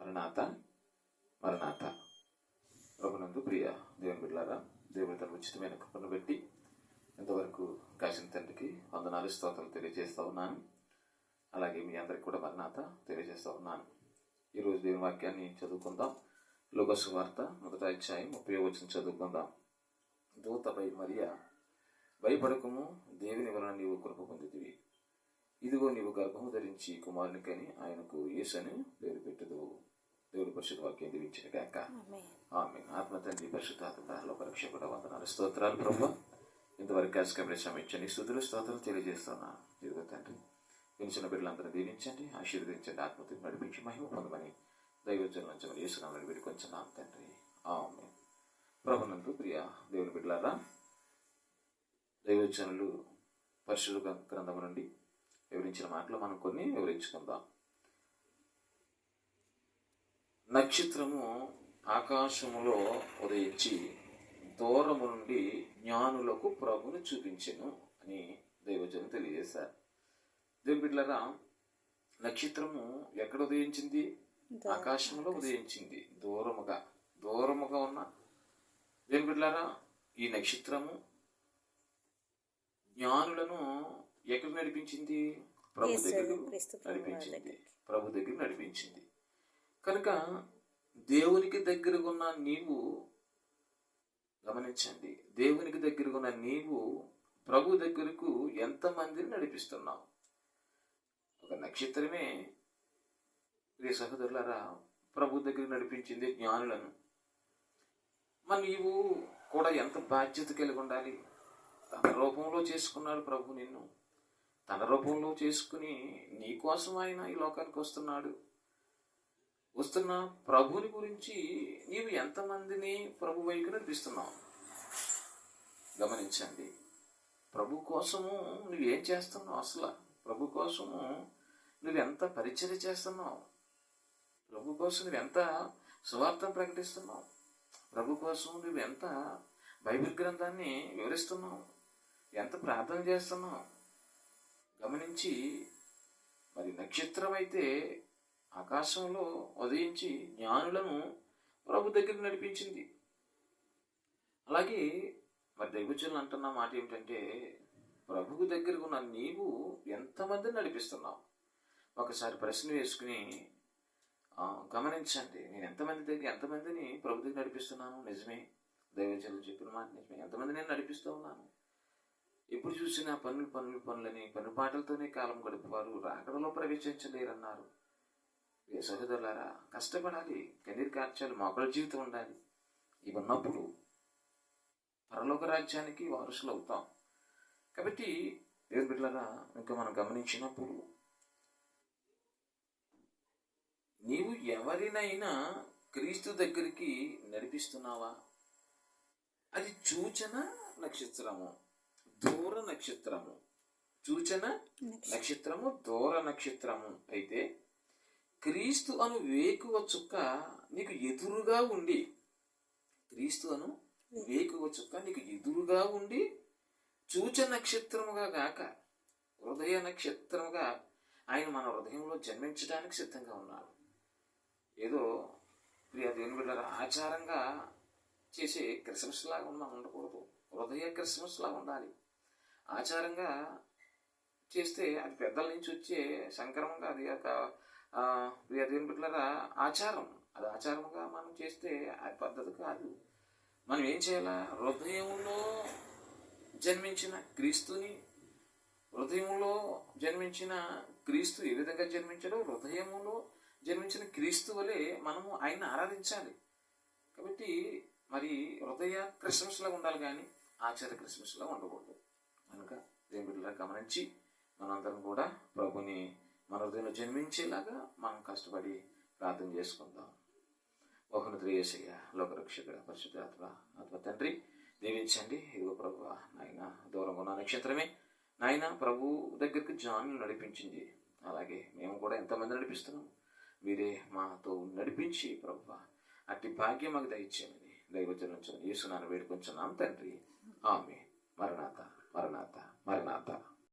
మరణాత మరణాత. ప్రభునందు ప్రియ దేవుని బిడ్డారా దేవుని తన ఉచితమైన కృపను పెట్టి ఇంతవరకు కాసిన తండ్రికి వందనాలు స్తోత్రాలు తెలియజేస్తూ ఉన్నాను. అలాగే మీ అందరికి కూడా మరణాత తెలియజేస్తూ ఉన్నాను. ఈరోజు దేవుని వాక్యాన్ని చదువుకుందాం. లోకసు వార్త మొదట అధ్యాయం ముప్పై వచ్చిన చదువుకుందాం. దూతపై మరియా భయపడకము దేవుని వలన నీవు కృప పొందితివి. ఇదిగో నీవు గర్భము ధరించి కుమారునికని ఆయనకు యేసని పరిశుద్ధ వాక్యం దీవించిన గాక. ఆమె ఆత్మ తండ్రి పరిశుద్ధాత్మ రక్షకుడ వందనాలు. స్తోత్రాలు ప్రభు. ఇంతవరకు కాసుకబడి శ్రమించండి స్థుతులు స్తోత్రాలు తెలియజేస్తున్నా. ఇదిగో తండ్రి పెంచిన బిడ్డలందరూ దీవించండి. ఆశీర్వదించండి. ఆత్మతో నడిపించి మహిమ పొందమని దైవజనం నుంచి వేసుకున్నామని వేడుకొంచున్నాం తండ్రి. ఆమె ప్రభునందు ప్రియ దేవుని బిడ్డలారా దైవజనులు పరిశుద్ధ గ్రంథము నుండి వివరించిన మాటలు మనం కొన్ని వివరించుకుందాం. నక్షత్రము ఆకాశములో ఉదయించి దూరము నుండి జ్ఞానులకు ప్రభుని చూపించెను అని దైవజనం తెలియజేశారు. దేవుని బిడ్డలారా నక్షత్రము ఎక్కడ ఉదయించింది? ఆకాశంలో ఉదయించింది. దూరముగా. దూరముగా ఉన్న దేవుని బిడ్డలారా ఈ నక్షత్రము జ్ఞానులను ఎక్కడ నడిపించింది? ప్రభు దగ్గర నడిపించింది. ప్రభు దగ్గర నడిపించింది. కనుక దేవునికి దగ్గరకున్న నీవు గమనించండి. దేవునికి దగ్గరకున్న నీవు ప్రభు దగ్గరకు ఎంతమందిని నడిపిస్తున్నావు? ఒక నక్షత్రమే. ప్రియ సహోదరులారా ప్రభు దగ్గర నడిపించింది జ్ఞానులను. మరి నీవు కూడా ఎంత బాధ్యత కలిగి ఉండాలి? తన రూపంలో చేసుకున్నాడు ప్రభు నిన్ను. తన రూపంలో చేసుకుని నీ కోసం ఆయన ఈ లోకానికి వస్తున్నాడు. వస్తున్న ప్రభుని గురించి నీవు ఎంతమందిని ప్రభు వైపు నడిపిస్తున్నావు? గమనించండి. ప్రభు కోసము నువ్వేం చేస్తున్నావు అసలు? ప్రభు కోసము నువ్వెంత పరిచయం చేస్తున్నావు? ప్రభు కోసం నువ్వెంత సువార్థం ప్రకటిస్తున్నావు? ప్రభు కోసం నువ్వెంత బైబిల్ గ్రంథాన్ని వివరిస్తున్నావు? ఎంత ప్రార్థన చేస్తున్నావు? గమనించి మరి నక్షత్రం అయితే ఆకాశంలో ఉదయించి జ్ఞానులను ప్రభు దగ్గరికి నడిపించింది. అలాగే మరి దైవజనులు అంటున్న మాట ఏమిటంటే ప్రభువు దగ్గరకు ఉన్న నీవు ఎంతమందిని నడిపిస్తున్నావు? ఒకసారి ప్రశ్న వేసుకుని గమనించండి నేను ఎంతమంది దగ్గర ఎంతమందిని ప్రభు దగ్గర నడిపిస్తున్నాను? నిజమే దైవజనులు చెప్పిన మాట నిజమే. ఎంతమంది నేను నడిపిస్తూ ఉన్నాను? ఎప్పుడు చూసినా పనులు పనులు పనులని పనులు పాటలతోనే కాలం గడుపువారు రాకడలో ప్రవేశించలేరన్నారు. ఏ సహోదరులారా కష్టపడాలి కన్నీరు కార్చాలి మొక్కల జీవితం ఉండాలి. ఇవి ఉన్నప్పుడు పరలోక రాజ్యానికి వారసులు అవుతాం. కాబట్టి దేవుని బిడ్డలారా ఇంకా మనం గమనించినప్పుడు నీవు ఎవరినైనా క్రీస్తు దగ్గరికి నడిపిస్తున్నావా? అది సూచన నక్షత్రము దూర నక్షత్రము. సూచన నక్షత్రము దూర నక్షత్రము. అయితే క్రీస్తు అను వేకువ చుక్క నీకు ఎదురుగా ఉండి క్రీస్తు అను వేకువ చుక్క నీకు ఎదురుగా ఉండి చూచ నక్షత్రముగా గాక హృదయ నక్షత్రముగా ఆయన మన హృదయంలో జన్మించడానికి సిద్ధంగా ఉన్నారు. ఏదో ప్రియ దేవుని బిడ్డల ఆచారంగా చేసే క్రిస్మస్ లాగా ఉన్నా ఉండకూడదు. హృదయ క్రిస్మస్ లాగా ఉండాలి. ఆచారంగా చేస్తే అది పెద్దల నుంచి వచ్చే సంక్రమంగా అది ఒక ప్రియ దేవుని బిడ్డలారా ఆచారం. అది ఆచారముగా మనం చేస్తే అది పద్ధతి కాదు. మనం ఏం చేయాలా? హృదయంలో జన్మించిన క్రీస్తుని హృదయంలో జన్మించిన క్రీస్తు ఏ విధంగా జన్మించాడో హృదయములో జన్మించిన క్రీస్తు వలె మనము ఆయన ఆరాధించాలి. కాబట్టి మరి హృదయ క్రిస్మస్లా ఉండాలి కానీ ఆచార క్రిస్మస్లా ఉండకూడదు. కనుక దేవుడిలా గమనించి మనందరం కూడా ప్రభుని మన హృదయంలో జన్మించేలాగా మనం కష్టపడి ప్రార్థన చేసుకుందాం. ఒకరిని యేసయ్య. లోకరక్షకుడ పరిశుద్ధాత్మ ఆత్మ తండ్రి దీవించండి. ఇదిగో ప్రభు నాయన దూరంగా ఉన్న నక్షత్రమే. నాయన ప్రభు దగ్గరికి జాన్లు నడిపించింది. అలాగే మేము కూడా ఎంతమంది నడిపిస్తున్నాం. మీరే మాతో నడిపించి ప్రభు అట్టి భాగ్యం మాకు దయచేయమని దైవజనం యేసునాన్ని వేడుకొంచున్నాం తండ్రి. ఆమె మరణాత మరణాత మరణాత.